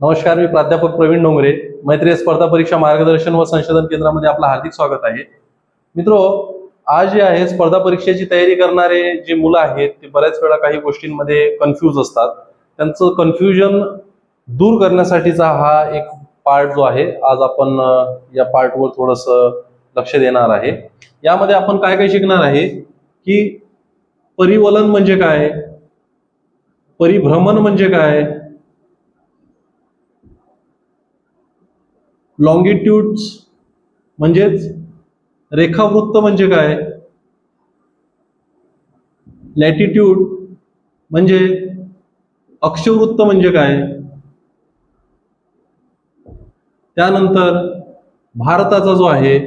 नमस्कार मी प्राध्यापक प्रवीण डोंगरे. मैत्री स्पर्धा परीक्षा मार्गदर्शन व संशोधन केंद्रामध्ये आपलं हार्दिक स्वागत आहे. मित्रो आज जे आहे स्पर्धा परीक्षेची तयारी करणारे जे मुलं आहेत ते बऱ्याच वेळा काही गोष्टींमध्ये कन्फ्यूज असतात. त्यांचं कन्फ्युजन दूर करण्यासाठीचा हा एक पार्ट जो आहे आज आपण या पार्टवर थोडस लक्ष देणार आहे. यामध्ये आपण काय काय शिकणार आहे की परिवलन म्हणजे काय? परिभ्रमण म्हणजे काय? लॉंगिट्यूड्स म्हणजेच रेखावृत्त म्हणजे काय? लॅटिट्यूड म्हणजे अक्षवृत्त म्हणजे काय? त्यानंतर भारताचा जो आहे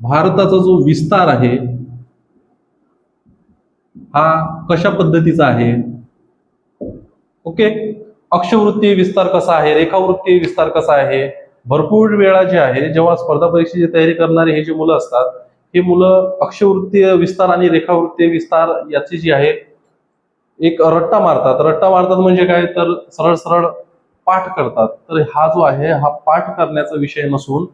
भारताचा जो विस्तार आहे हा कशा पद्धतीचा आहे? ओके? अक्षवृत्तीय विस्तार कसा आहे? रेखावृत्तीय विस्तार कसा आहे? भरपूर वेळा जे आहे जेव्हा स्पर्धा परीक्षेची तयारी करणारे हे जे मुलं असतात हे मुलं अक्षवृत्तीय विस्तार आणि रेखावृत्तीय विस्तार याची जी आहे एक रट्टा मारतात. रट्टा मारतात म्हणजे काय? तर सरळ सरळ पाठ करतात. तर हा जो आहे हा पाठ करण्याचा विषय नसून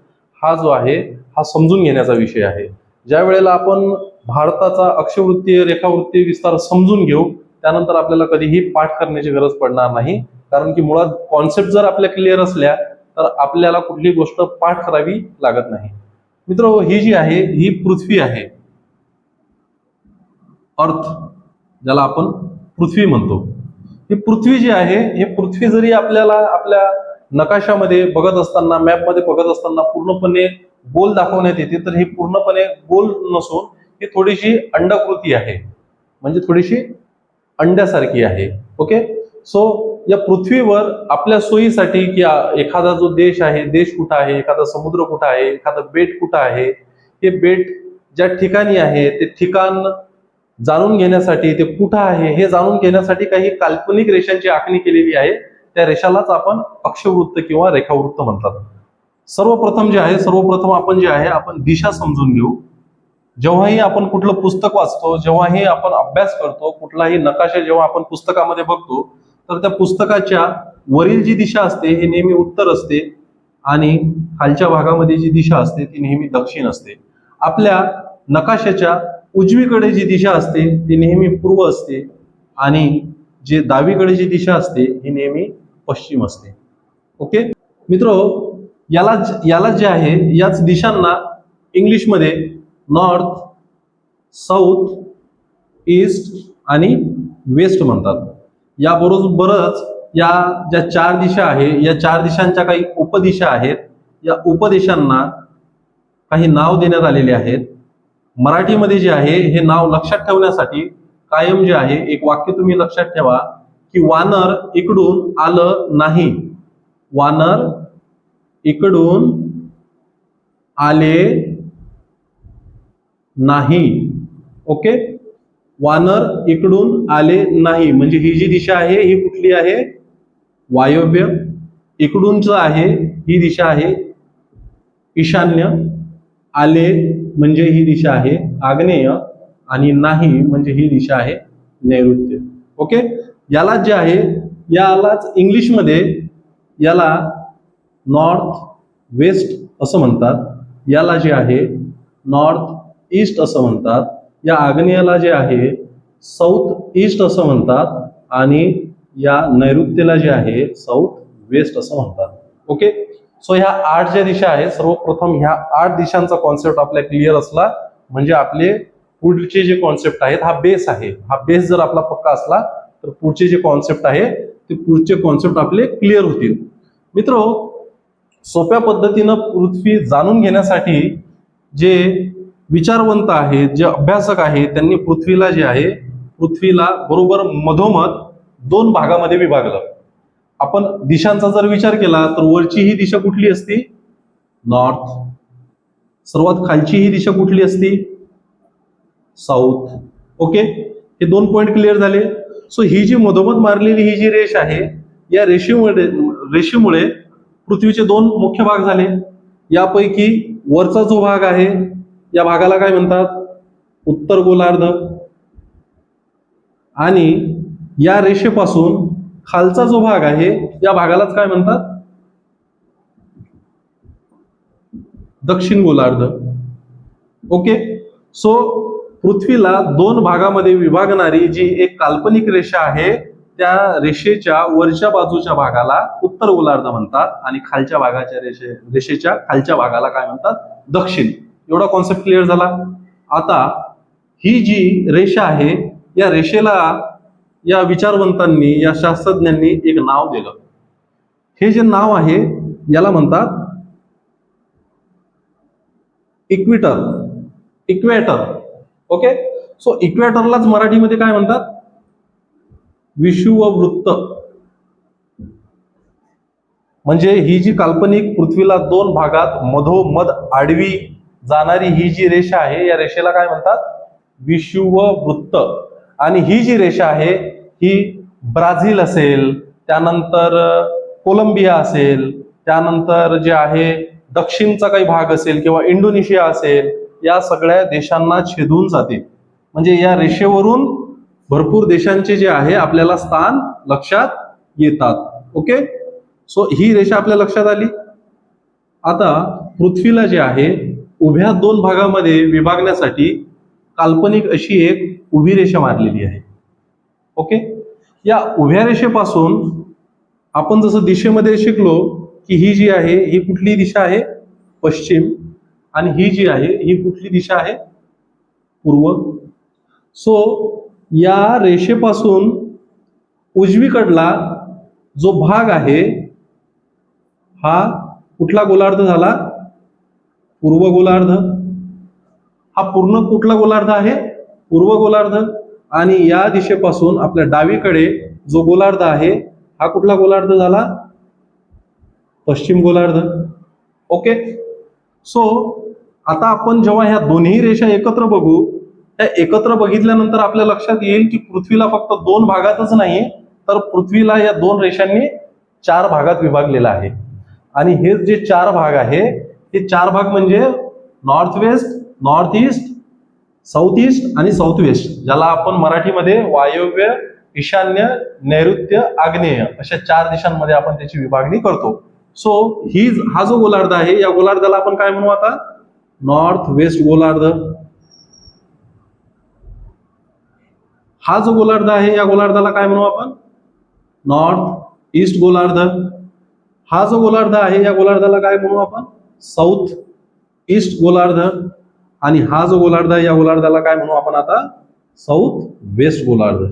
हा जो आहे हा समजून घेण्याचा विषय आहे. ज्या वेळेला आपण भारताचा अक्षवृत्तीय रेखावृत्तीय विस्तार समजून घेऊ त्यानंतर आपल्याला कधीही पाठ करण्याची गरज पडणार नाही. कारण की मुळात कॉन्सेप्ट जर आपल्या क्लिअर असल्या तर आपल्याला कुठली गोष्ट पाठ करावी लागत नाही. मित्र ही जी आहे ही पृथ्वी आहे. अर्थ ज्याला आपण पृथ्वी म्हणतो. ही पृथ्वी जी आहे हे पृथ्वी जरी आपल्याला आपल्या नकाशामध्ये बघत असताना मॅपमध्ये बघत असताना पूर्णपणे गोल दाखवण्यात येते तर ही पूर्णपणे गोल नसून ही थोडीशी अंडाकृती आहे. म्हणजे थोडीशी अंड्यासारखी आहे ओके सो या पृथ्वीवर आपल्या सोयीसाठी की एखादा जो देश आहे देश कुठं आहे एखादा समुद्र कुठं आहे एखादं बेट कुठं आहे हे बेट ज्या ठिकाणी आहे ते ठिकाण जाणून घेण्यासाठी ते कुठं आहे हे जाणून घेण्यासाठी काही काल्पनिक रेषांची आखणी केलेली आहे. त्या रेषालाच आपण अक्षवृत्त किंवा रेखावृत्त म्हणतात. सर्वप्रथम जे आहे सर्वप्रथम आपण जे आहे आपण दिशा समजून घेऊ. जेव्हाही आपण कुठलं पुस्तक वाचतो जेव्हाही आपण अभ्यास करतो कुठलाही नकाशा जेव्हा आपण पुस्तकामध्ये बघतो तर त्या पुस्तकाच्या वरील जी दिशा असते ही नेहमी उत्तर असते आणि खालच्या भागामध्ये जी दिशा असते ती नेहमी दक्षिण असते. आपल्या नकाशाच्या उजवीकडे जी दिशा असते ती नेहमी पूर्व असते आणि जे डावीकडे जी दिशा असते ही नेहमी पश्चिम असते. ओके? मित्र याला याला जे आहे याच दिशांना इंग्लिशमध्ये नॉर्थ साऊथ ईस्ट आणि वेस्ट म्हणतात. याबरोबरच या ज्या चार दिशा आहे या चार दिशांच्या काही उपदिशा आहेत या उपदेशांना काही नाव देण्यात आलेले आहेत. मराठीमध्ये जे आहे हे नाव लक्षात ठेवण्यासाठी कायम जे आहे एक वाक्य तुम्ही लक्षात ठेवा की वानर इकडून आलं नाही. वानर इकडून आले नाही. ओके वानर इकडून आले नाही. म्हणजे ही जी दिशा आहे ही कुठली आहे? वायव्य. इकडूनच आहे ही दिशा आहे. ईशान्य. आले म्हणजे ही दिशा आहे आग्नेय. आणि नाही म्हणजे ही दिशा आहे नैऋत्य. ओके याला जे आहे यालाच इंग्लिशमध्ये याला नॉर्थ वेस्ट असं म्हणतात. याला जे आहे नॉर्थ ईस्ट असं म्हणतात. या आग्नेयाला जे आहे साऊथ ईस्ट असं म्हणतात आणि या नैऋत्येला जे आहे साऊथ वेस्ट असं म्हणतात. ओके? सो ह्या आठ ज्या दिशा आहेत सर्वप्रथम ह्या आठ दिशांचा कॉन्सेप्ट आपल्या क्लिअर असला म्हणजे आपले पुढचे जे कॉन्सेप्ट आहेत हा बेस आहे. हा बेस जर आपला पक्का असला तर पुढचे जे कॉन्सेप्ट आहे ते पुढचे कॉन्सेप्ट आपले क्लिअर होतील. मित्र हो, सोप्या पद्धतीनं पृथ्वी जाणून घेण्यासाठी जे विचारवंत आहेत जे अभ्यासक आहेत त्यांनी पृथ्वीला जे आहे पृथ्वीला बरोबर मधोमध दोन भागामध्ये विभागलं. आपण दिशांचा जर विचार केला तर वरची ही दिशा कुठली असती? नॉर्थ सर्वात खालची ही दिशा कुठली असती? साऊथ ओके हे दोन पॉइंट क्लिअर झाले. सो ही जी मधोमध मारलेली ही जी रेष आहे या रेषेमुळे रेषेमुळे पृथ्वीचे दोन मुख्य भाग झाले. यापैकी वरचा जो भाग आहे या भागाला काय म्हणतात? उत्तर गोलार्ध. आणि या रेषेपासून खालचा जो भाग आहे या भागालाच काय म्हणतात? दक्षिण गोलार्ध. ओके? सो पृथ्वीला दोन भागामध्ये विभागणारी जी एक काल्पनिक रेषा आहे त्या रेषेच्या वरच्या बाजूच्या भागाला उत्तर गोलार्ध म्हणतात आणि खालच्या भागाच्या रेषे रेषेच्या खालच्या भागाला काय म्हणतात? दक्षिण. एवढा कॉन्सेप्ट क्लिअर झाला. आता ही जी रेषा आहे या रेषेला या विचारवंतांनी या शास्त्रज्ञांनी एक नाव दिलं. हे जे नाव आहे याला म्हणतात इक्विटर इक्वेटर ओके सो इक्वेटरलाच मराठीमध्ये काय म्हणतात? विषुववृत्त. म्हणजे ही जी काल्पनिक पृथ्वीला दोन भागात मधोमध आडवी जाणारी ही जी रेषा आहे या रेषेला काय म्हणतात? विषुववृत्त. आणि ही जी रेषा आहे ही ब्राझील असेल त्यानंतर कोलंबिया असेल त्यानंतर जे आहे दक्षिणचा काही भाग असेल किंवा इंडोनेशिया असेल या सगळ्या देशांना छेदून जाते. म्हणजे या रेषेवरून भरपूर देशांचे जे आहे आपल्याला स्थान लक्षात येतात. ओके? सो ही रेषा आपल्या लक्षात आली? आता पृथ्वीला जे आहे उभ्या दोन भागामध्ये विभागण्यासाठी काल्पनिक अशी एक उभी रेषा मारलेली आहे. ओके? या उभ्या रेषेपासून आपण जसं दिशेमध्ये शिकलो की ही जी आहे ही कुठली दिशा आहे? पश्चिम. आणि ही जी आहे ही कुठली दिशा आहे? पूर्व. सो या रेषेपासून उजवीकडला जो भाग आहे हा कुठला गोलार्ध झाला? पूर्व गोलार्ध. हा पूर्ण कुठला गोलार्ध आहे? पूर्व गोलार्ध. आणि या दिशेपासून आपल्या डावीकडे जो गोलार्ध आहे हा कुठला गोलार्ध झाला? पश्चिम गोलार्ध. ओके? सो आता आपण जेव्हा ह्या दोन्ही रेषा एकत्र बघू त्या एकत्र बघितल्यानंतर आपल्या लक्षात येईल की पृथ्वीला फक्त दोन भागातच नाही तर पृथ्वीला या दोन रेषांनी चार भागात विभागलेला आहे. आणि हे जे चार भाग आहे हे चार भाग म्हणजे north west north east south east आणि साऊथ वेस्ट ज्याला आपण मराठीमध्ये वायव्य ईशान्य नैऋत्य आग्नेय अशा चार दिशांमध्ये आपण त्याची विभागणी करतो. सो ही हा जो गोलार्ध आहे या गोलार्धाला आपण काय म्हणू आता? नॉर्थ वेस्ट गोलार्ध. हा जो गोलार्ध आहे या गोलार्धाला काय म्हणू आपण? नॉर्थ ईस्ट गोलार्ध. हा जो गोलार्ध आहे या गोलार्धाला काय म्हणू आपण? साऊथ ईस्ट गोलार्ध आणि हा जो गोलार्ध आहे या गोलार्धाला काय म्हणू आपण आता? साऊथ वेस्ट गोलार्ध.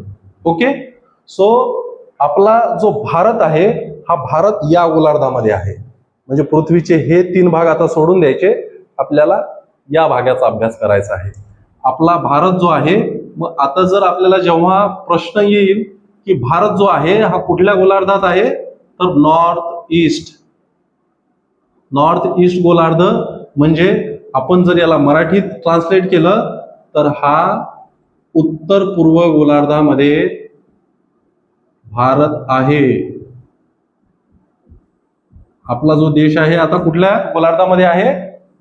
ओके सो आपला जो भारत आहे हा भारत या गोलार्धामध्ये आहे. म्हणजे पृथ्वीचे हे तीन भाग आता सोडून द्यायचे. आपल्याला या भागाचा अभ्यास करायचा आहे. आपला भारत जो आहे मग आता जर आपल्याला जेव्हा प्रश्न येईल की भारत जो आहे हा कुठल्या गोलार्धात आहे? तर नॉर्थ ईस्ट नॉर्थ ईस्ट गोलार्ध म्हणजे आपण जर याला मराठीत ट्रान्सलेट केलं तर हा उत्तर पूर्व गोलार्धामध्ये भारत आहे. आपला जो देश आहे आता कुठल्या गोलार्धामध्ये आहे?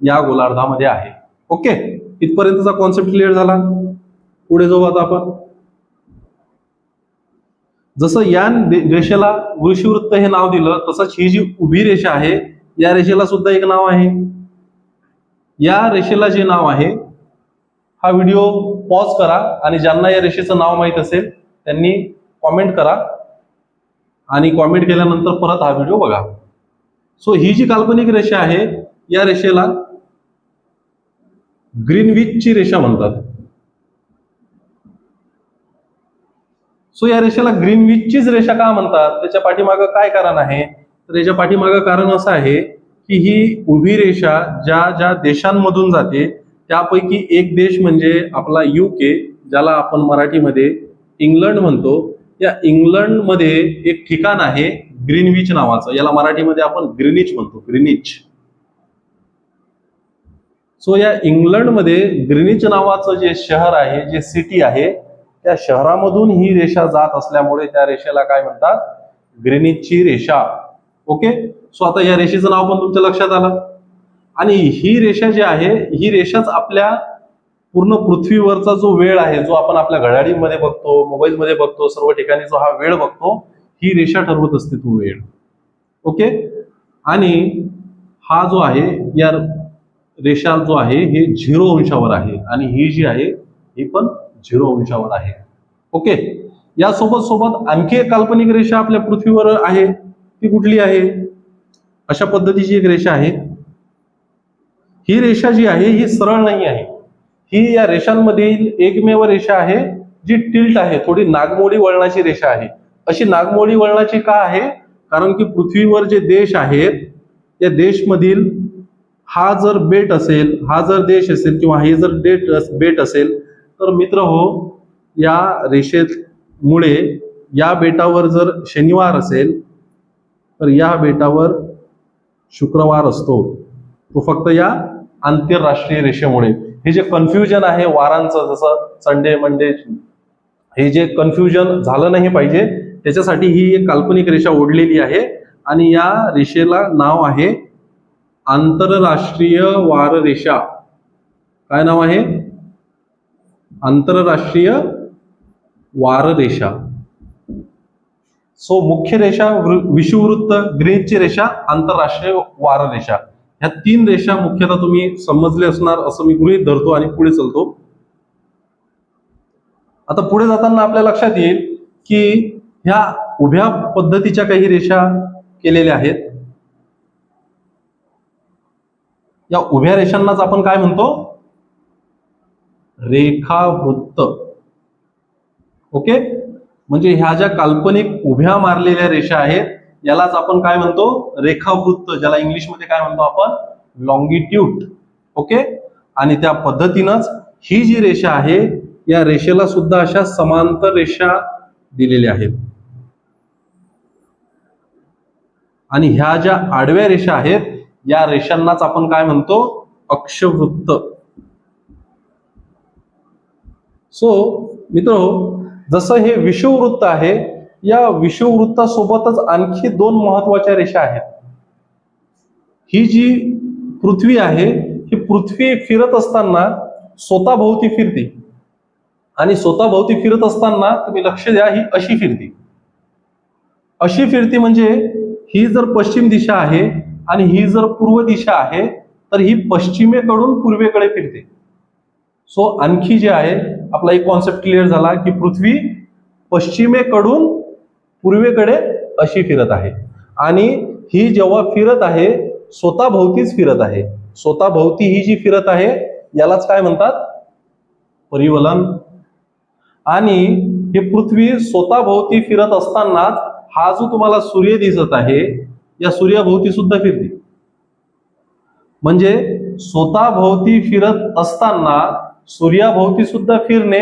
या गोलार्धामध्ये आहे. ओके इथपर्यंतचा कॉन्सेप्ट क्लिअर झाला. पुढे जाऊ आता आपण. जसं या रेषेला वृषिवृत्त हे नाव दिलं तसंच ही जी उभी रेषा आहे या रेषेला सुद्धा एक नाव आहे. या रेषेला जे नाव आहे हा व्हिडिओ पॉज करा आणि ज्यांना या रेषेचं नाव माहीत असेल त्यांनी कॉमेंट करा आणि कॉमेंट केल्यानंतर परत हा व्हिडिओ बघा. सो ही जी काल्पनिक रेषा आहे या रेषेला ग्रीनविचची रेषा म्हणतात. सो या रेषेला ग्रीनविचचीच रेषा का म्हणतात? त्याच्या पाठीमागं काय कारण आहे? तर याच्या पाठीमागं कारण असं आहे की ही उभी रेषा ज्या ज्या देशांमधून जाते त्यापैकी एक देश म्हणजे आपला युके ज्याला आपण मराठीमध्ये इंग्लंड म्हणतो. या इंग्लंडमध्ये एक ठिकाण आहे ग्रीनविच नावाचं. याला मराठीमध्ये आपण ग्रीनिच म्हणतो ग्रीनिच. सो या इंग्लंडमध्ये ग्रीनिच नावाचं जे शहर आहे जे सिटी आहे त्या शहरामधून ही रेषा जात असल्यामुळे त्या रेषेला काय म्हणतात? ग्रीनिचची रेषा. ओके सो आता या रेषेचं नाव पण तुमच्या लक्षात आलं. आणि ही रेषा जी आहे ही रेषाच आपल्या पूर्ण पृथ्वीवरचा जो वेळ आहे जो आपण आपल्या घड्याळीमध्ये बघतो मोबाईलमध्ये बघतो सर्व ठिकाणी जो हा वेळ बघतो ही रेषा ठरवत असते तो वेळ. ओके आणि हा जो आहे या रेषा जो आहे हे झिरो अंशावर आहे. आणि ही जी आहे ही पण झिरो अंशावर आहे. ओके यासोबत सोबत आणखी एक काल्पनिक रेषा आपल्या पृथ्वीवर आहे. ती कुठली आहे? अशा पद्धतीची एक रेषा आहे. ही रेषा जी आहे ही सरळ नाही आहे. ही या रेषांमधील एकमेव रेषा आहे जी टिल्ट आहे. थोडी नागमोडी वळणाची रेषा आहे. अशी नागमोडी वळणाची का आहे? कारण की पृथ्वीवर जे देश आहेत या देशमधील हा जर बेट असेल हा जर देश असेल किंवा हे जर डेट बेट असेल तर मित्र हो या रेषेमुळे या बेटावर जर शनिवार असेल तर या बेटावर शुक्रवार असतो. तो फक्त या आंतरराष्ट्रीय रेषेमुळे. हे जे कन्फ्युजन आहे वारांचं जसं संडे मंडे हे जे कन्फ्युजन झालं नाही पाहिजे त्याच्यासाठी ही एक काल्पनिक रेषा ओढलेली आहे. आणि या रेषेला नाव आहे आंतरराष्ट्रीय वार रेषा काय नाव आहे? आंतरराष्ट्रीय वार रेषा सो मुख्य रेषा विषुववृत्त ग्रीनची रेषा आंतरराष्ट्रीय वार रेषा. ह्या तीन रेषा मुख्यतः तुम्ही समजले असणार असं मी गृहीत धरतो आणि पुढे चलतो. आता पुढे जाताना आपल्या लक्षात येईल की ह्या उभ्या पद्धतीच्या काही रेषा केलेल्या आहेत. या उभ्या रेषांनाच आपण काय म्हणतो? रेखावृत्त. ओके? म्हणजे ह्या ज्या काल्पनिक उभ्या मारलेल्या रेषा आहेत यालाच आपण काय म्हणतो? रेखावृत्त ज्याला इंग्लिशमध्ये काय म्हणतो आपण? लॉंगिट्यूड ओके आणि त्या पद्धतीनंच ही जी रेषा आहे या रेषेला सुद्धा अशा समांतर रेषा दिलेल्या आहेत. आणि ह्या ज्या आडव्या रेषा आहेत या रेषांनाच आपण काय म्हणतो? अक्षवृत्त. सो मित्र जसं हे विषुववृत्त आहे या विषुववृत्तासोबतच आणखी दोन महत्त्वाच्या रेषा आहेत. ही जी पृथ्वी आहे ही पृथ्वी फिरत असताना स्वतःभोवती फिरते. आणि स्वतःभोवती फिरत असताना तुम्ही लक्ष द्या ही अशी फिरते. अशी फिरती म्हणजे ही जर पश्चिम दिशा आहे आणि ही जर पूर्व दिशा आहे तर ही पश्चिमेकडून पूर्वेकडे फिरते. सो आणखी जे आहे आपला एक कॉन्सेप्ट क्लिअर झाला की पृथ्वी पश्चिमेकडून पूर्वेकडे अशी फिरत आहे. आणि ही जेव्हा फिरत आहे स्वतःभोवतीच फिरत आहे. स्वतःभोवती ही जी फिरत आहे यालाच काय म्हणतात? परिवलन. आणि ही पृथ्वी स्वतःभोवती फिरत असतानाच हा जो तुम्हाला सूर्य दिसत आहे या सूर्याभोवती सुद्धा फिरते. म्हणजे स्वतःभोवती फिरत असताना सूर्याभोवती सुद्धा फिरणे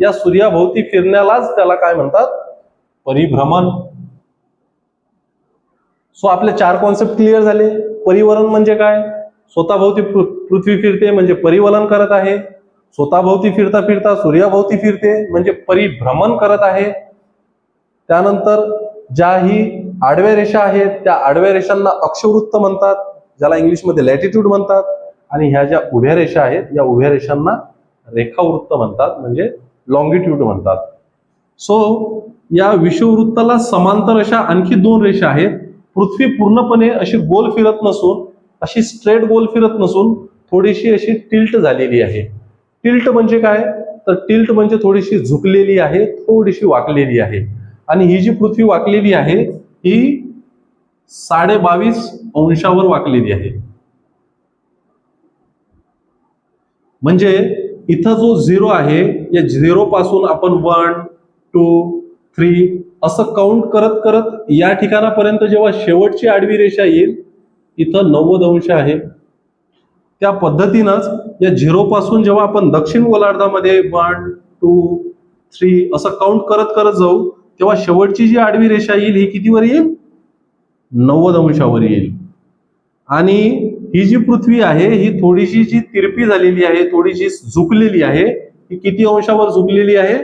या सूर्याभोवती फिरण्यालाच त्याला काय म्हणतात? परिभ्रमण. सो आपले चार कॉन्सेप्ट क्लिअर झाले. परिवलन म्हणजे काय? स्वतःभोवती पृथ्वी फिरते म्हणजे परिवलन करत आहे. स्वतःभोवती फिरता फिरता सूर्याभोवती फिरते म्हणजे परिभ्रमण करत आहे. त्यानंतर ज्याही आडव्या रेषा आहेत त्या आडव्या रेषांना अक्षवृत्त म्हणतात ज्याला इंग्लिशमध्ये लॅटिट्यूड म्हणतात. आणि ह्या ज्या उभ्या रेषा आहेत या उभ्या रेषांना रेखावृत्त म्हणतात म्हणजे लॉंगिट्यूड म्हणतात. सो या विषुववृत्ताला समांतर अशा आणखी दोन रेषा आहेत. पृथ्वी पूर्णपणे अशी गोल फिरत नसून अशी स्ट्रेट गोल फिरत नसून थोडीशी अशी टिल्ट झालेली आहे. टिल्ट म्हणजे काय? तर टिल्ट म्हणजे थोडीशी झुकलेली आहे थोडीशी वाकलेली आहे. आणि ही जी पृथ्वी वाकलेली आहे ही साडे बावीस अंशावर वाकलेली आहे. म्हणजे इथं जो झिरो आहे या झिरो पासून आपण वन टू थ्री असं काउंट करत करत या ठिकाणापर्यंत जेव्हा शेवटची आडवी रेषा येईल इथं नव्वद अंश आहे. त्या पद्धतीनंच या झिरो पासून जेव्हा आपण दक्षिण गोलार्धामध्ये वन टू थ्री असं काउंट करत करत जाऊ तेव्हा शेवटची जी आडवी रेषा येईल ही कितीवर येईल? नव्वद अंशावर येईल. आणि ही जी पृथ्वी आहे ही थोडीशी जी तिरपी झालेली आहे थोडीशी झुकलेली आहे ही किती अंशावर झुकलेली आहे?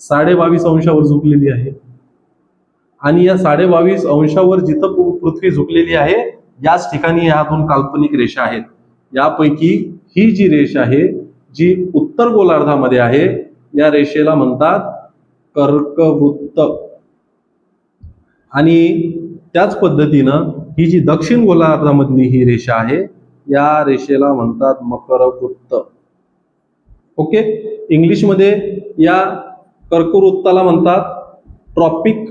साडे बावीस अंशावर झुकलेली आहे. आणि या साडे बावीस अंशावर जिथं पृथ्वी झुकलेली आहे याच ठिकाणी ह्या दोन काल्पनिक रेषा आहेत. यापैकी ही जी रेष आहे जी उत्तर गोलार्धामध्ये आहे या रेषेला म्हणतात कर्कवृत्त. आणि त्याच पद्धतीनं ही जी दक्षिण गोलार्धामधली ही रेषा आहे या रेषेला म्हणतात मकरवृत्त. ओके? इंग्लिशमध्ये या कर्कवृत्ताला म्हणतात ट्रॉपिक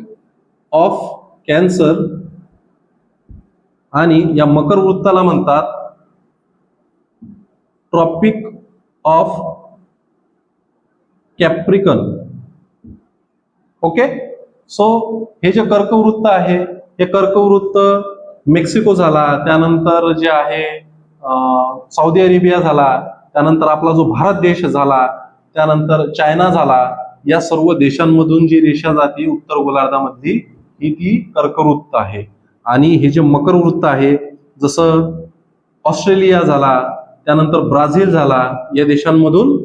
ऑफ कॅन्सर आणि या मकर वृत्ताला म्हणतात tropic of Capricorn. Okay? So हे जे कर्कवृत्त आहे हे कर्कवृत्त मेक्सिको झाला त्यानंतर जे आहे सौदी अरेबिया झाला त्यानंतर आपला जो भारत देश झाला त्यानंतर चायना झाला या सर्व देशांमधून जी रेषा जाते उत्तर गोलार्धामधली ही ती कर्कवृत्त आहे. आणि हे जे मकर वृत्त आहे जसं ऑस्ट्रेलिया झाला त्यानंतर ब्राझील झाला या देशांमधून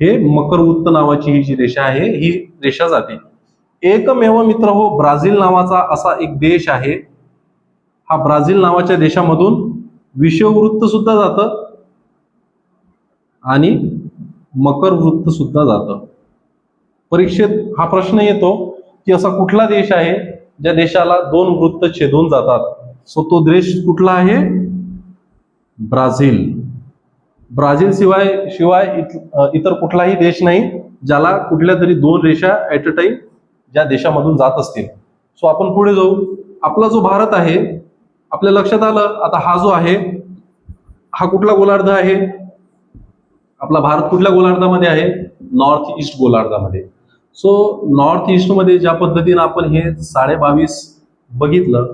हे मकर वृत्त नावाची ही जी रेषा आहे ही रेषा जाते. एकमेव मित्र हो ब्राझील नावाचा असा एक देश आहे हा ब्राझील नावाच्या देशामधून विषववृत्त सुद्धा जातं आणि मकर वृत्त सुद्धा जातं. परीक्षेत हा प्रश्न येतो की असा कुठला देश आहे ज्या देशाला दोन वृत्त छेदून जातात? सो तो देश कुठला आहे? ब्राझील. ब्राझील शिवाय शिवाय इतर कुठलाही देश नाही ज्याला कुठल्या तरी दोन रेषा ऍट अ टाइम ज्या देशामधून जात असतील. सो आपण पुढे जाऊ. आपला जो भारत आहे आपल्या लक्षात आलं आता हा जो आहे हा कुठला गोलार्ध आहे? आपला भारत कुठल्या गोलार्धामध्ये आहे? नॉर्थ ईस्ट गोलार्धामध्ये. सो नॉर्थ ईस्टमध्ये ज्या पद्धतीनं आपण हे साडे बावीस बघितलं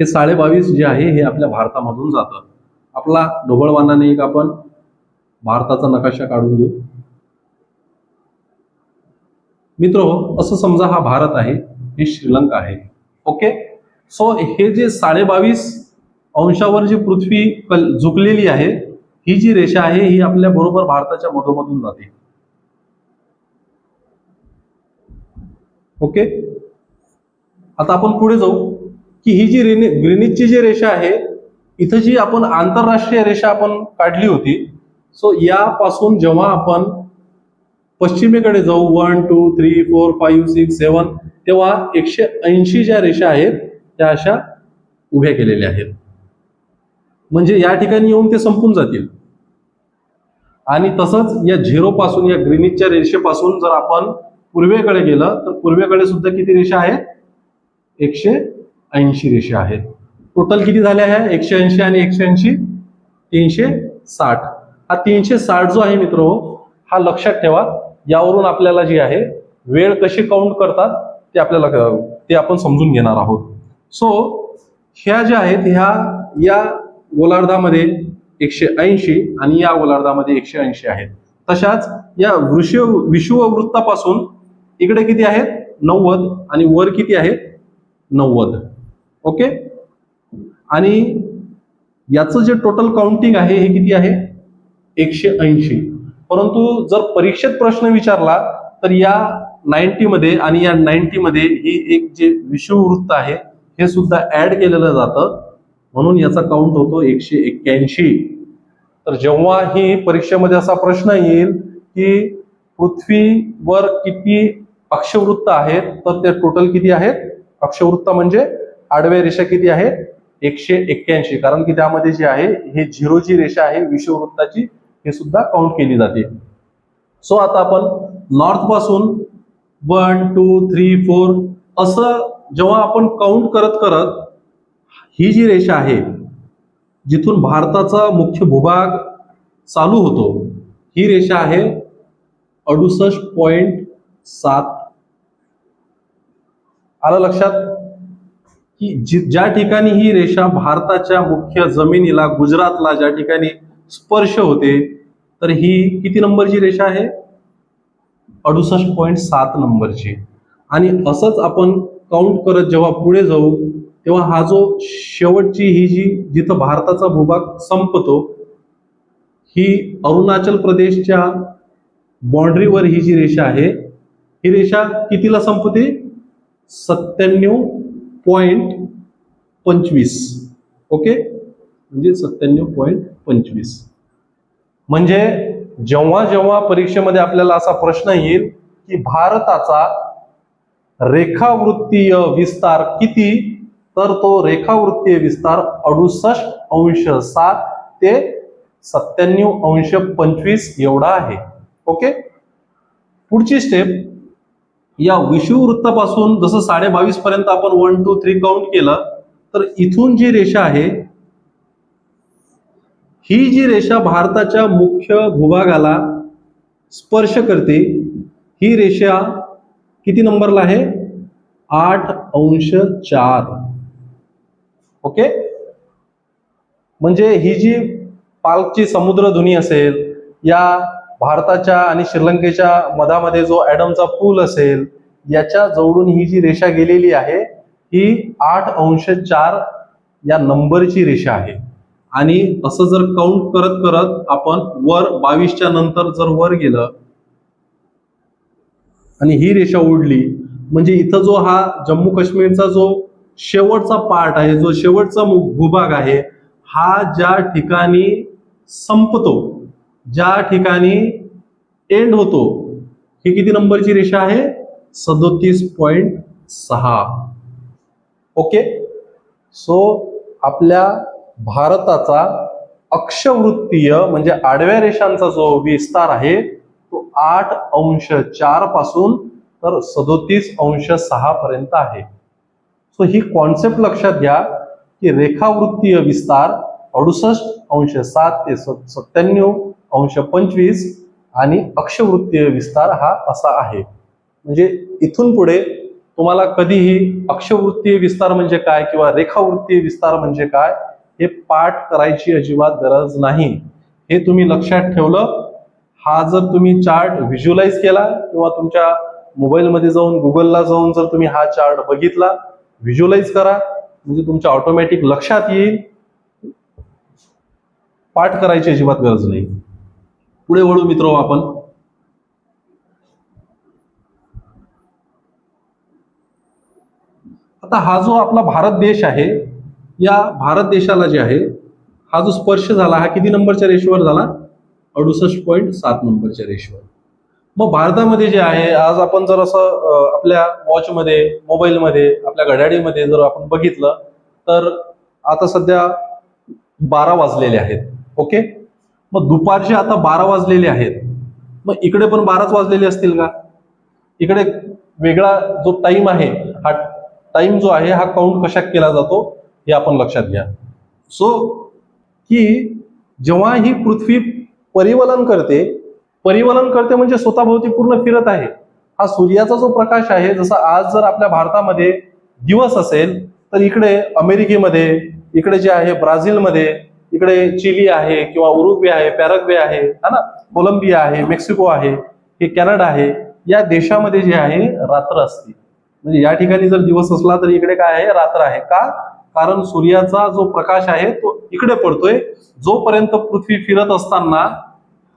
हे साडे बावीस जे आहे हे आपल्या भारतामधून जातं. आपला ढोबळवानाने एक आपण भारताचा नकाशा काढून घेऊ. मित्र हो, असं समजा हा भारत आहे ही श्रीलंका आहे. ओके सो हे जे साडेबावीस अंशावर जी पृथ्वी कल झुकलेली आहे ही जी रेषा आहे ही आपल्या बरोबर भारताच्या मधोमधून जाते. ओके? आता आपण पुढे जाऊ की ही जी रेनि ग्रिनिजची जी रेषा आहे इथं जी आपण आंतरराष्ट्रीय रेषा आपण काढली होती सो यापासून जेव्हा आपण पश्चिमेकडे जाऊ one two three four five six seven तेव्हा एकशे ऐंशी ज्या रेषा आहेत त्या अशा उभ्या केलेल्या आहेत. म्हणजे या ठिकाणी येऊन ते संपून जातील. आणि तसंच या झिरो पासून या ग्रीनिजच्या रेषेपासून जर आपण पूर्वेकडे गेलं तर पूर्वेकडे सुद्धा किती रेषा आहेत? एकशे ऐंशी रेषा आहेत. टोटल किती झाल्या आहे एकशे ऐंशी आणि एकशे ऐंशी? तीनशे साठ. हा तीनशे साठ जो आहे मित्र हा लक्षात ठेवा. यावरून आपल्याला जी आहे वेळ कशी काउंट करतात ते आपल्याला ते आपण समजून घेणार आहोत. सो ह्या ज्या आहेत ह्या या गोलार्धामध्ये एकशे ऐंशी आणि या गोलार्धामध्ये एकशे ऐंशी आहेत. तशाच या वृष विषुववृत्तापासून इकडे किती आहेत? नव्वद आणि वर किती आहेत? नव्वद. ओके आणि याचं जे टोटल काउंटिंग आहे हे किती आहे? एकशे ऐंशी. परंतु जर परीक्षेत प्रश्न विचारला तर या नाईन्टीमध्ये आणि या नाईन्टीमध्ये ही एक जे विषुववृत्त आहे हे सुद्धा ऍड केलेलं जातं. म्हणून याचा काउंट होतो एकशे एक्क्याऐंशी. तर जेव्हा ही परीक्षेमध्ये असा प्रश्न येईल की पृथ्वीवर किती अक्षवृत्त आहेत तर ते टोटल किती आहेत? अक्षवृत्त म्हणजे आडव्या रेषा किती आहेत एकशे एक्क्याऐंशी. कारण की त्यामध्ये जे आहे हे झिरोची रेषा आहे विषुववृत्ताची हे सुद्धा काउंट केली जाते. सो आता आपण नॉर्थपासून वन टू थ्री फोर असं जेव्हा आपण काउंट करत करत ही जी रेषा आहे जिथून भारताचा मुख्य भूभाग चालू होतो ही रेषा आहे अडुसष्ट पॉइंट सात. आलं लक्षात? की ज्या ठिकाणी ही रेषा भारताच्या मुख्य जमिनीला गुजरातला ज्या ठिकाणी स्पर्श होते तर ही किती नंबरची रेषा आहे? अडुसष्ट पॉइंट सात नंबरची. आणि असंच आपण काउंट करत जेव्हा पुढे जाऊ तेव्हा हा जो शेवटची ही जी जिथं भारताचा भूभाग संपतो ही अरुणाचल प्रदेशच्या बाँड्रीवर ही जी रेषा आहे ही रेषा कितीला संपते? सत्त्याण्णव पॉइंट पंचवीस. ओके? म्हणजे सत्त्याण्णव पॉइंट पंचवीस. म्हणजे जेव्हा जेव्हा परीक्षेमध्ये आपल्याला असा प्रश्न येईल की भारताचा रेखावृत्तीय विस्तार किती? तर तो रेखावृत्तीय विस्तार अडुसष्ट अंश सात ते सत्त्याण्णव अंश पंचवीस एवढा आहे. ओके? पुढची स्टेप या विषुववृत्तापासून जसं साडे बावीस पर्यंत आपण वन टू थ्री काउंट केलं तर इथून जी रेषा आहे ही जी रेषा भारताच्या मुख्य भूभागाला स्पर्श करते ही रेषा किती नंबरला आहे? आठ अंश चार. ओके? म्हणजे ही जी पालची समुद्रधुनी असेल या भारताच्या आणि श्रीलंकेच्या मधामध्ये जो ऍडमचा पूल असेल याच्या जवळून ही जी रेषा गेलेली आहे ही आठ अंश चार या नंबरची रेषा आहे. आणि असं जर काउंट करत करत आपण वर बावीसच्या नंतर जर वर गेलं आणि ही रेषा ओढली. म्हणजे इथं जो हा जम्मू काश्मीरचा जो शेवटचा पार्ट आहे जो शेवटचा मु- भूभाग आहे हा ज्या ठिकाणी संपतो ज्या ठिकाणी एंड होतो ही किती नंबरची रेषा आहे? सदोतीस पॉईंट सहा. ओके? सो आपल्या भारताचा अक्षवृत्तीय म्हणजे आडव्या रेषांचा जो विस्तार आहे तो आठ अंश चारपासून तर सदोतीस अंश सहा पर्यंत आहे. सो ही कॉन्सेप्ट लक्षात घ्या की रेखावृत्तीय विस्तार अडुसष्ट अंश सात ते सत्त्याण्णव अंश पंचवीस आणि अक्षवृत्तीय विस्तार हा असा आहे. म्हणजे इथून पुढे तुम्हाला कधीही अक्षवृत्तीय विस्तार म्हणजे काय किंवा रेखावृत्तीय विस्तार म्हणजे काय हे पाठ करायची अजिबात गरज नाही. हे तुम्ही लक्षात ठेवलं हा जर तुम्ही चार्ट व्हिज्युअलाइज केला किंवा तुमच्या मोबाईलमध्ये जाऊन गुगलला जाऊन जर तुम्ही हा चार्ट बघितला व्हिज्युअलाइज करा. म्हणजे तुमच्या ऑटोमॅटिक लक्षात येईल. पाठ करायची अजिबात गरज नाही. पुढे वळू मित्र आपण. आता हा जो आपला भारत देश आहे या भारत देशाला जे आहे हा जो स्पर्श झाला हा किती नंबरच्या रेषेवर झाला? अडुसष्ट पॉईंट सात नंबरच्या रेशोवर मग भारतामध्ये जे आहे आज आपण जर असं आपल्या वॉचमध्ये मोबाईलमध्ये आपल्या घड्याळीमध्ये जर आपण बघितलं तर आता सध्या बारा वाजलेले आहेत. ओके? मग दुपारचे आता बारा वाजलेले आहेत. मग इकडे पण बाराच वाजलेले असतील का? इकडे वेगळा जो टाइम आहे हा टाइम जो आहे हा काउंट कशात केला जातो हे आपण लक्षात घ्या. सो की जेव्हा ही पृथ्वी परिवलन करते. परिवलन करते म्हणजे स्वतःभोवती पूर्ण फिरत आहे. हा सूर्याचा जो प्रकाश आहे जसा आज जर आपल्या भारतामध्ये दिवस असेल तर इकडे अमेरिकेमध्ये इकडे जे आहे ब्राझीलमध्ये इकडे चिली आहे किंवा उरुग्वे आहे पॅरग्वे आहे हा ना? कोलंबिया आहे मेक्सिको आहे हे कॅनडा आहे या देशामध्ये जे आहे रात्र असते. म्हणजे या ठिकाणी जर दिवस असला तर इकडे काय आहे? रात्र आहे. का? कारण सूर्याचा जो प्रकाश आहे तो इकडे पडतोय. जोपर्यंत पृथ्वी फिरत असताना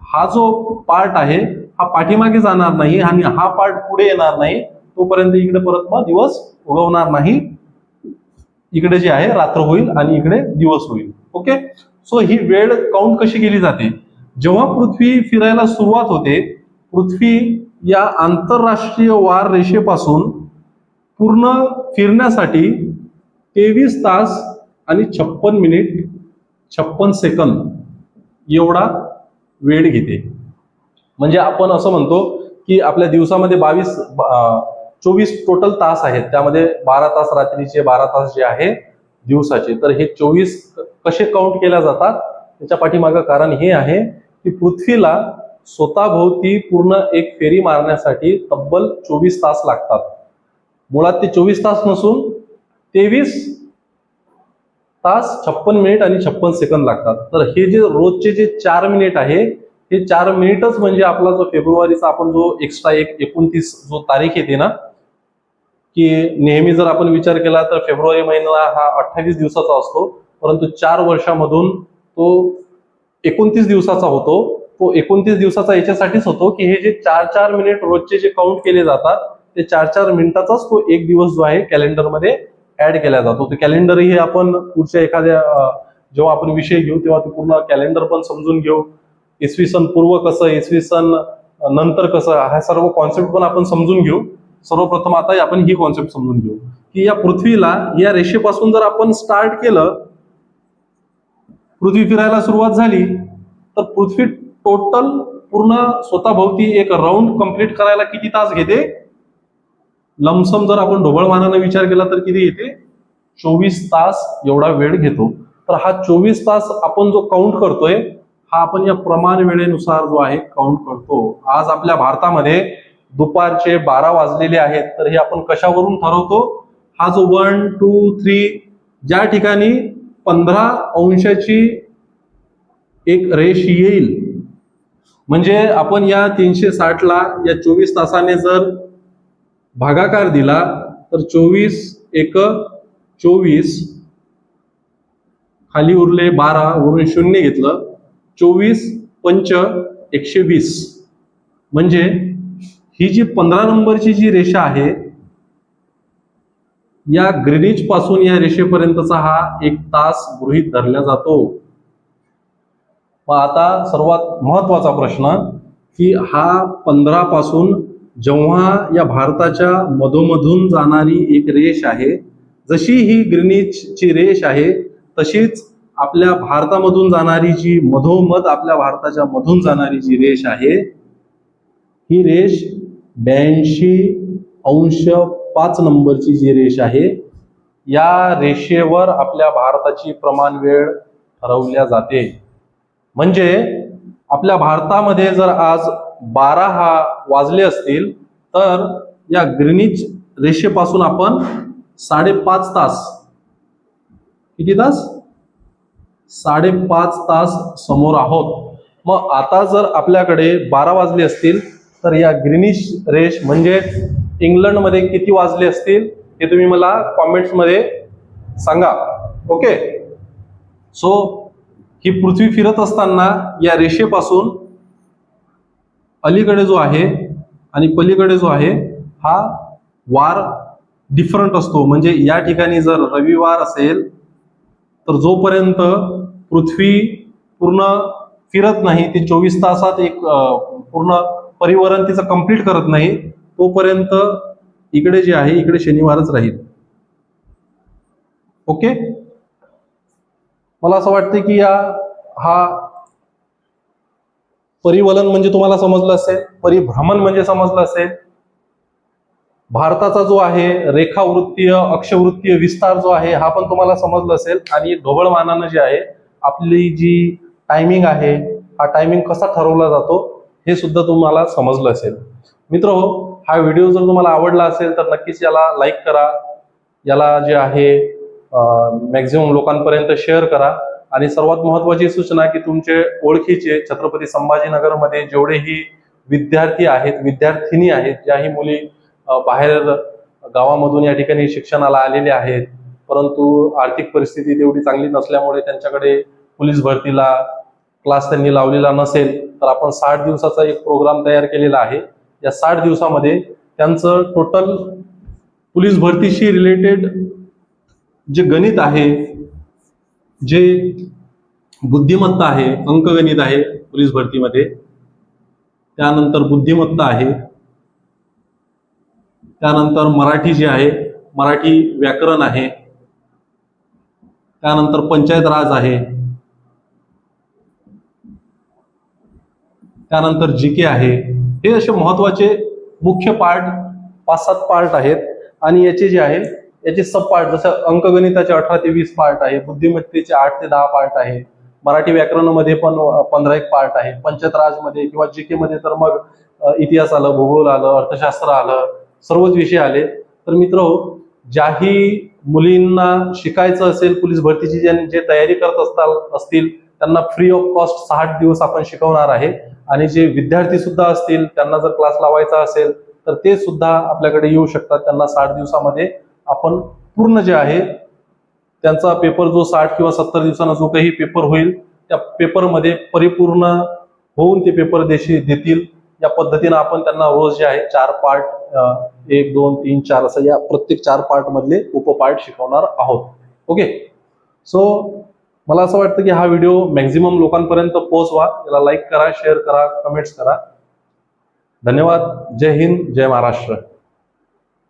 हा जो पार्ट आहे हा पाठीमागे जाणार नाही आणि हा पार्ट पुढे येणार नाही तोपर्यंत इकडे परत मग दिवस उगवणार नाही. इकडे जे आहे रात्र होईल आणि इकडे दिवस होईल. ओके सो ही वेळ काउंट कशी केली जाते? जेव्हा पृथ्वी फिरायला सुरुवात होते पृथ्वी या आंतरराष्ट्रीय वार रेषेपासून पूर्ण फिरण्यासाठी तेवीस तास आणि छप्पन मिनिट छप्पन सेकंद एवढा वेळ घेते. म्हणजे आपण असं म्हणतो की आपल्या दिवसामध्ये बावीस चोवीस टोटल तास आहेत. त्यामध्ये बारा तास रात्रीचे बारा तास जे आहे दिवसाचे. तर हे चोवीस कसे काउंट केल्या जातात? त्याच्या पाठीमागं कारण हे आहे की पृथ्वीला स्वतःभोवती पूर्ण एक फेरी मारण्यासाठी तब्बल चोवीस तास लागतात. मुळात ते चोवीस तास नसून तेवीस तास छप्पन मिनिट आणि छप्पन सेकंद लागतात. तर हे जे रोजचे जे चार मिनिट आहे हे चार मिनिटच म्हणजे आपला जो फेब्रुवारीचा आपण जो एक्स्ट्रा एक एकोणतीस जो तारीख येते ना की नेहमी जर आपण विचार केला तर फेब्रुवारी महिना हा अठ्ठावीस दिवसाचा असतो परंतु चार वर्षामधून तो एकोणतीस दिवसाचा होतो. तो एकोणतीस दिवसाचा याच्यासाठीच होतो की हे जे चार चार मिनिट रोजचे जे काउंट केले जातात ते चार चार मिनिटाचाच तो एक दिवस जो आहे कॅलेंडरमध्ये ऍड केला जातो. ते कॅलेंडर हे आपण पुढच्या एखाद्या जेव्हा आपण विषय घेऊ तेव्हा ते पूर्ण कॅलेंडर पण समजून घेऊ. इसवी सन पूर्व कसं इसवी सन नंतर कसं हा सर्व कॉन्सेप्ट पण आपण समजून घेऊ. सर्वप्रथम आता आपण ही कॉन्सेप्ट समजून घेऊ. की या पृथ्वीला या रेषेपासून जर आपण स्टार्ट केलं पृथ्वी फिरायला सुरुवात झाली तर पृथ्वी टोटल पूर्ण स्वतःभोवती एक राऊंड कंप्लीट करायला किती तास घेते? लमसम जर आपण ढोबळमानाने विचार केला तर किती येते? चोवीस तास एवढा वेळ घेतो. तर हा चोवीस तास आपण जो काउंट करतोय हा आपण या प्रमाण वेळेनुसार जो आहे काउंट करतो. आज आपल्या भारतामध्ये दुपारचे बारा वाजलेले आहेत तर हे आपण कशावरून ठरवतो? हा जो वन टू थ्री ज्या ठिकाणी पंधरा अंशाची एक रेष येईल. म्हणजे आपण या तीनशे साठला या चोवीस तासाने जर भागाकार दिला तर चोवीस एक चोवीस खाली उरले बारा वरून शून्य घेतलं. चोवीस पंच एकशे वीस. म्हणजे ही जी पंधरा नंबरची जी रेषा आहे या ग्रीनिच पासून या रेषेपर्यंतचा हा एक तास गृहीत धरला जातो. मग आता सर्वात महत्त्वाचा प्रश्न की हा पंधरा पासून जेव्हा या भारताच्या मधोमधून जाणारी एक रेष आहे जशी ही ग्रीनिचची रेष आहे तशीच आपल्या भारतामधून जाणारी जी मधोमध आपल्या भारताच्या मधून जाणारी जी रेष आहे ही रेष ब्याऐंशी अंश पाच नंबरची जी रेष आहे या रेषेवर आपल्या भारताची प्रमाण वेळ ठरवल्या जाते. म्हणजे आपल्या भारतामध्ये जर आज बारा हा वाजले असतील तर या ग्रीनिच रेषेपासून आपण साडेपाच तास किती तास? साडेपाच तास समोर आहोत. मग आता जर आपल्याकडे बारा वाजले असतील तर या ग्रीनिश रेष म्हणजे इंग्लंडमध्ये किती वाजले असतील ते तुम्ही मला कॉमेंट्समध्ये सांगा. ओके? सो ही पृथ्वी फिरत असताना या रेषेपासून अलीकडे जो आहे आणि पलीकडे जो आहे हा वार डिफरंट असतो. म्हणजे या ठिकाणी जर रविवार असेल तर जोपर्यंत पृथ्वी पूर्ण फिरत नाही ती चोवीस तासात एक पूर्ण परिवरण तिचं कंप्लीट करत नाही तोपर्यंत इकडे जे आहे इकडे शनिवारच राहील. ओके मला असं वाटतं की या हा परिवलन म्हणजे तुम्हाला समजलं असेल परिभ्रमण म्हणजे समजलं असेल. भारताचा जो आहे रेखावृत्तीय अक्षवृत्तीय विस्तार जो आहे हा पण तुम्हाला समजलं असेल. आणि ढोबळमानानं जे आहे आपली जी टायमिंग आहे हा टायमिंग कसा ठरवला जातो हे सुद्धा तुम्हाला समजलं असेल. मित्र हो, हा व्हिडिओ जर तुम्हाला आवडला असेल तर नक्कीच याला लाईक करा. याला जे आहे मॅक्झिमम लोकांपर्यंत शेअर करा. आणि सर्वात महत्वाची सूचना की तुमचे ओळखीचे छत्रपती संभाजीनगरमध्ये जेवढेही विद्यार्थी आहेत विद्यार्थिनी आहेत ज्याही मुली बाहेर गावामधून या ठिकाणी शिक्षणाला आलेले आहेत परंतु आर्थिक परिस्थिती तेवढी चांगली नसल्यामुळे त्यांच्याकडे पोलीस भरतीला क्लास त्यांनी लावलेला नसेल तर आपण साठ दिवसाचा एक प्रोग्राम तयार केलेला आहे. या साठ दिवसामध्ये त्यांचं टोटल पोलीस भरतीशी रिलेटेड जे गणित आहे जे बुद्धिमत्ता आहे अंकगणित आहे पोलीस भरतीमध्ये त्यानंतर बुद्धिमत्ता आहे त्यानंतर मराठी जे आहे मराठी व्याकरण आहे त्यानंतर पंचायत राज आहे त्यानंतर जी के आहे हे असे महत्त्वाचे मुख्य पार्ट पाच सात पार्ट आहेत. आणि याचे जे आहे याचे सब पार्ट जसं अंकगणिताचे अठरा ते वीस पार्ट आहे बुद्धिमत्तेचे आठ ते दहा पार्ट आहे मराठी व्याकरणामध्ये पण पंधरा एक पार्ट आहे पंचायत राजमध्ये किंवा जी के मध्ये तर मग इतिहास आलं भूगोल आलं अर्थशास्त्र आलं सर्वच विषय आले. तर मित्र हो, ज्याही मुलींना शिकायचं असेल पोलीस भरतीची ज्यांनी जे तयारी करत असतात असतील त्यांना फ्री ऑफ कॉस्ट साठ दिवस आपण शिकवणार आहे. आणि जे विद्यार्थी सुद्धा असतील त्यांना जर क्लास लावायचा असेल तर ते सुद्धा आपल्याकडे येऊ शकतात त्यांना साठ दिवसामध्ये. आपण पूर्ण जे आहे त्यांचा पेपर जो साठ किंवा सत्तर दिवसांना जो काही पेपर होईल त्या पेपरमध्ये परिपूर्ण होऊन ते पेपर देशी देतील. या पद्धतीनं आपण त्यांना रोज जे आहे चार पार्ट एक दोन तीन चार असं या प्रत्येक चार पार्ट मधले उपपार्ट शिकवणार आहोत. ओके सो मला असं वाटतं की हा व्हिडिओ मॅक्झिमम लोकांपर्यंत पोहोचवा. याला लाईक करा शेअर करा कमेंट्स करा. धन्यवाद. जय हिंद जय महाराष्ट्र.